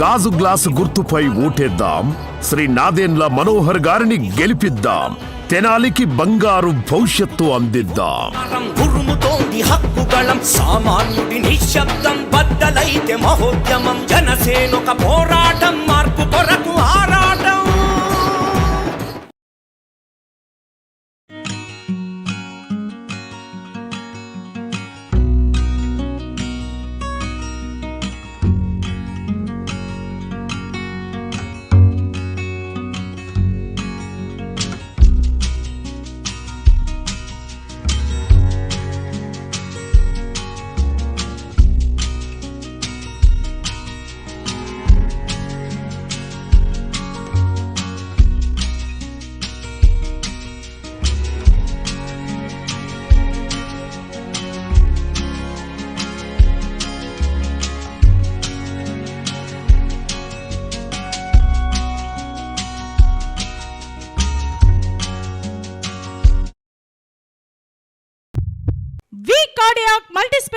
గాజు గ్లాసు గుర్తుపై ఓటేద్దాం. శ్రీ నాదేన్ల మనోహర్ గారిని గెలిపిద్దాం. తెనాలికి బంగారు భవిష్యత్తు అందిద్దాం. ఉరుముతోంది హక్కుగళం. సామాన్యుడి నిశ్శబ్దం బద్దలైతే మహోద్యమం. జనసేనొక పోరా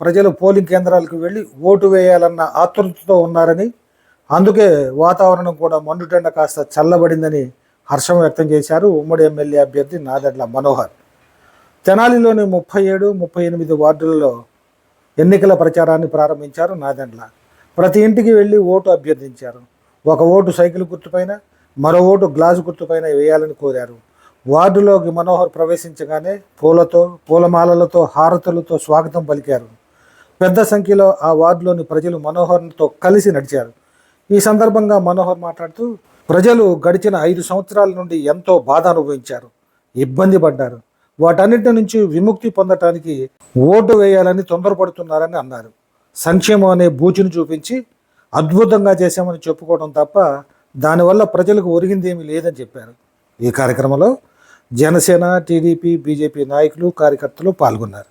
ప్రజలు పోలింగ్ కేంద్రాలకు వెళ్ళి ఓటు వేయాలన్న ఆతృతతో ఉన్నారని అందుకే వాతావరణం కూడా మండుటెండ కాస్త చల్లబడిందని హర్షం వ్యక్తం చేశారు ఉమ్మడి ఎమ్మెల్యే అభ్యర్థి నాదెడ్ల మనోహర్. తెనాలిలోని ముప్పై ఏడు ముప్పై ఎనిమిది వార్డులలో ఎన్నికల ప్రచారాన్ని ప్రారంభించారు నాదెండ్ల. ప్రతి ఇంటికి వెళ్ళి ఓటు అభ్యర్థించారు. ఒక ఓటు సైకిల్ గుర్తుపైన మరో ఓటు గ్లాసు గుర్తుపైన వేయాలని కోరారు. వార్డులోకి మనోహర్ ప్రవేశించగానే పూలతో పూలమాలలతో హారతులతో స్వాగతం పలికారు. పెద్ద సంఖ్యలో ఆ వార్డులోని ప్రజలు మనోహర్తో కలిసి నడిచారు. ఈ సందర్భంగా మనోహర్ మాట్లాడుతూ ప్రజలు గడిచిన ఐదు సంవత్సరాల నుండి ఎంతో బాధ అనుభవించారు ఇబ్బంది పడ్డారు. వాటన్నిటి నుంచి విముక్తి పొందటానికి ఓటు వేయాలని తొందరపడుతున్నారని అన్నారు. సంక్షేమం అనే బూచిని చూపించి అద్భుతంగా చేశామని చెప్పుకోవడం తప్ప దానివల్ల ప్రజలకు ఒరిగిందేమీ లేదని చెప్పారు. ఈ కార్యక్రమంలో జనసేన టీడీపీ బీజేపీ నాయకులు కార్యకర్తలు పాల్గొన్నారు.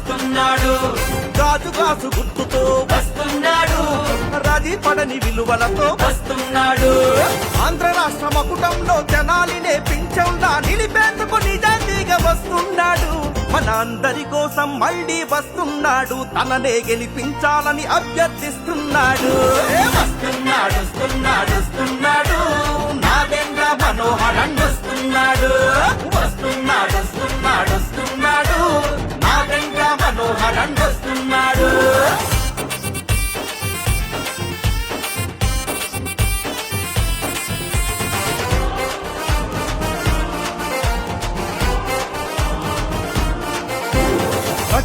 గాజు గుర్తుతో వస్తున్నాడు. రాజీ పడని విలువలతో వస్తున్నాడు. ఆంధ్ర రాష్ట్ర మకుటంలో జనాలినే పింఛంలా నిలిపేందుకు నిజాయితీగా వస్తున్నాడు. మన అందరి కోసం మళ్ళీ వస్తున్నాడు. తననే గెలిపించాలని అభ్యర్థిస్తున్నాడు. వస్తున్నాడు వస్తున్నాడు వస్తున్నాడు. నాగేంద్ర మనోహరన్ వస్తున్నాడు. వస్తున్నాడు వస్తున్నాడు వస్తున్నాడు. నాగేంద్ర వస్తున్నాడు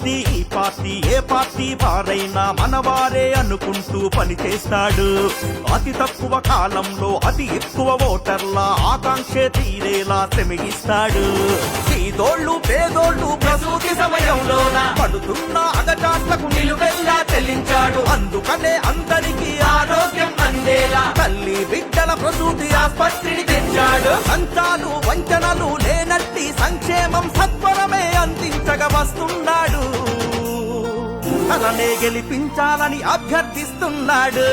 పార్టీ ఈ పార్టీ ఏ పార్టీ వారైనా మనవారే అనుకుంటూ పనిచేస్తాడు అతి తక్కువ కాలంలో అతి ఎక్కువ ఓటర్ల ఆకాంక్ష తీరేలా తెమిగిస్తాడు సీదోళ్ళు పేదోళ్ళు ప్రసూతి సమయంలో పడుతున్న అగచాట్లకు నిలువెల్లా చెల్లించాడు. అందుకనే అందరికీ ఆరోగ్యం అందేలా. తల్లి బిడ్డల ప్రసూతి ఆసుపత్రిని తెచ్చాడు. సంచాలు వంచనలు లేనట్టి సంక్షేమం సత్వరమే అందించగ వస్తున్నాడు తననే గెలిపించాలని అభ్యర్థిస్తున్నాడు.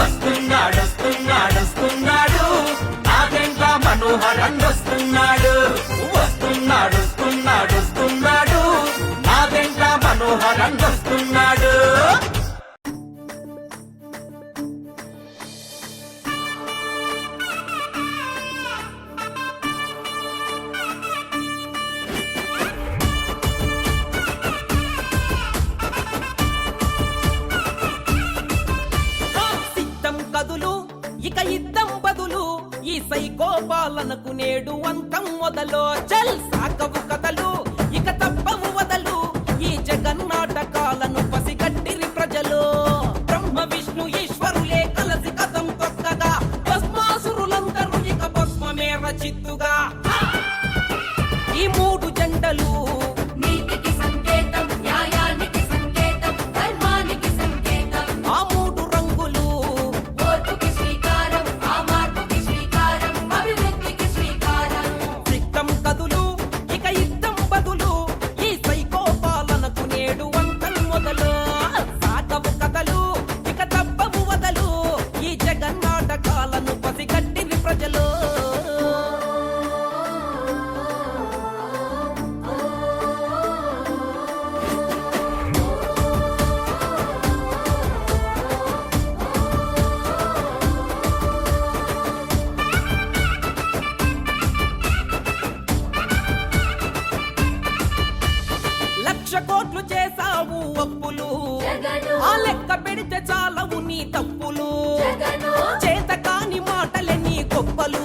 వస్తున్నాడు వస్తున్నాడు వస్తున్నాడు. నాగేంద్ర మనోహరన్ వస్తున్నాడు. వస్తున్నాడు వస్తున్నాడు వస్తున్నాడు. నాగేంద్ర మనోహరన్ వస్తున్నాడు. ఇద్దం బదులు ఈ సై పాలనకు నేడు అంతం మొదలో జల్ సాకవు కథలు. కోట్లు చేశావు అప్పులు. ఆ లెక్క పెడితే చాలవు నీ తప్పులు. చేత కాని మాటలే నీ గొప్పలు.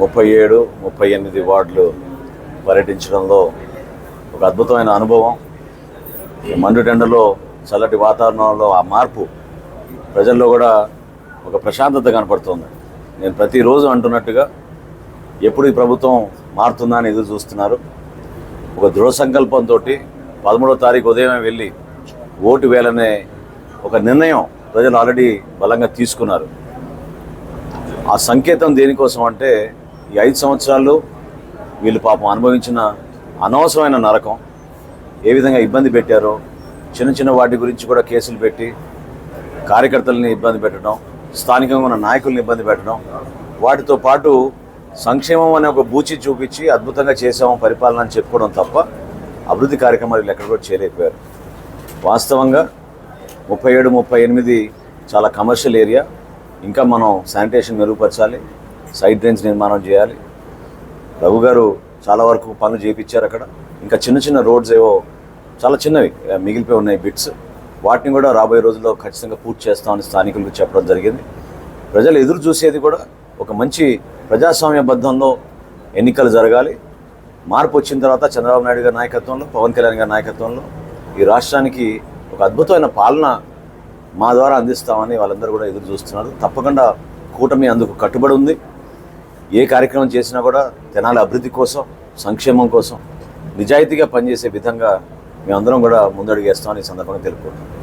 ముప్పై ఏడు ముప్పై ఎనిమిది వార్డులు పర్యటించడంలో ఒక అద్భుతమైన అనుభవం. ఈ మండుటెండలో చల్లటి వాతావరణంలో ఆ మార్పు ప్రజల్లో కూడా ఒక ప్రశాంతత కనపడుతుంది. నేను ప్రతిరోజు అంటున్నట్టుగా ఎప్పుడు ఈ ప్రభుత్వం మారుతుందా అని ఎదురు చూస్తున్నారు. ఒక దృఢ సంకల్పంతో పదమూడో తారీఖు ఉదయమే వెళ్ళి ఓటు వేలనే ఒక నిర్ణయం ప్రజలు ఆల్రెడీ బలంగా తీసుకున్నారు. ఆ సంకేతం దేనికోసం అంటే ఈ ఐదు సంవత్సరాలు వీళ్ళు పాపం అనుభవించిన అనవసరమైన నరకం. ఏ విధంగా ఇబ్బంది పెట్టారో చిన్న చిన్న వాటి గురించి కూడా కేసులు పెట్టి కార్యకర్తలని ఇబ్బంది పెట్టడం స్థానికంగా ఉన్న నాయకుల్ని ఇబ్బంది పెట్టడం వాటితో పాటు సంక్షేమం అనే ఒక బూచి చూపించి అద్భుతంగా చేసాము పరిపాలన అని చెప్పుకోవడం తప్ప అభివృద్ధి కార్యక్రమాలు ఎక్కడ కూడా చేయలేకపోయారు. వాస్తవంగా ముప్పై ఏడు ముప్పై ఎనిమిది చాలా కమర్షియల్ ఏరియా. ఇంకా మనం శానిటేషన్ మెరుగుపరచాలి. సైడ్ డ్రైన్స్ నిర్మాణం చేయాలి. రఘు గారు చాలా వరకు పనులు చేయించారు అక్కడ. ఇంకా చిన్న చిన్న రోడ్స్ ఏవో చాలా చిన్నవి మిగిలిపోయి ఉన్నాయి బిట్స్. వాటిని కూడా రాబోయే రోజుల్లో ఖచ్చితంగా పూర్తి చేస్తామని స్థానికులకు చెప్పడం జరిగింది. ప్రజలు ఎదురు చూసేది కూడా ఒక మంచి ప్రజాస్వామ్యబద్ధంలో ఎన్నికలు జరగాలి. మార్పు వచ్చిన తర్వాత చంద్రబాబు నాయుడు గారి నాయకత్వంలో పవన్ కళ్యాణ్ గారి నాయకత్వంలో ఈ రాష్ట్రానికి ఒక అద్భుతమైన పాలన మా ద్వారా అందిస్తామని వాళ్ళందరూ కూడా ఎదురు చూస్తున్నారు. తప్పకుండా కూటమి అందుకు కట్టుబడి ఉంది. ఏ కార్యక్రమం చేసినా కూడా తెనాలి అభివృద్ధి కోసం సంక్షేమం కోసం నిజాయితీగా పనిచేసే విధంగా మేమందరం కూడా ముందడుగేస్తామని ఈ సందర్భంగా తెలుపుకుంటున్నాం.